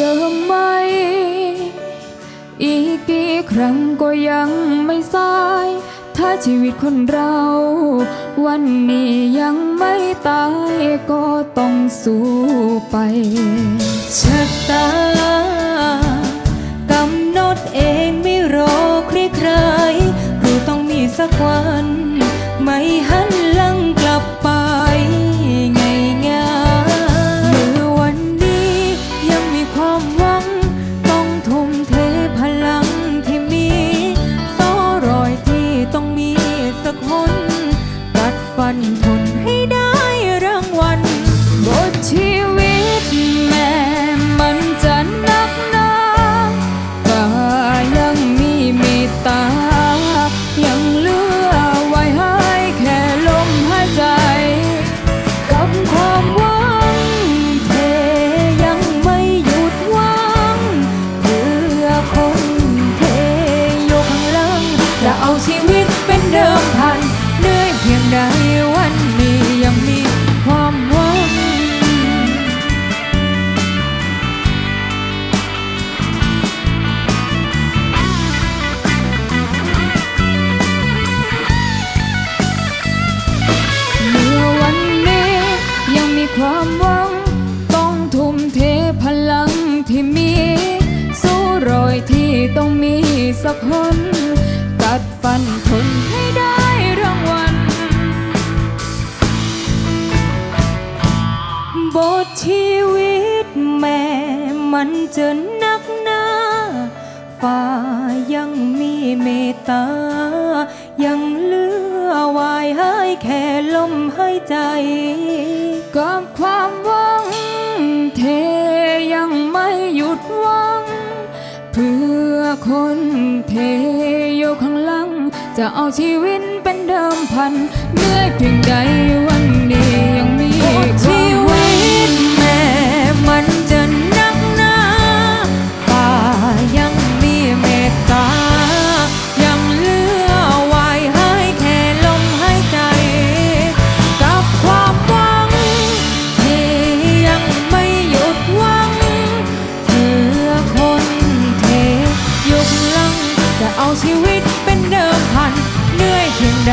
เริ่ไหม อีกกี่ครั้งก็ยังไม่สาย ถ้าชีวิตคนเรา วันนี้ยังไม่ตายก็ต้องสู้ไปชะตากำหนดเองไม่รอใครใครรู้ต้องมีสักวัน ไม่หัน กัด สักคนกัดฟันทนให้ได้รางวัลบทชีวิตแม่มันจะหนักหนาฟ้ายังมีเมตตา ยังเหลือไว้ให้แค่ลมหายใจกับ คนเทอยู่ข้างหลัง จะเอาชีวิตเป็นเดิมพันเหนื่อยเพียงใดว่า เอาชีวิตเป็นเดิมพันเหนื่อยเพียงใด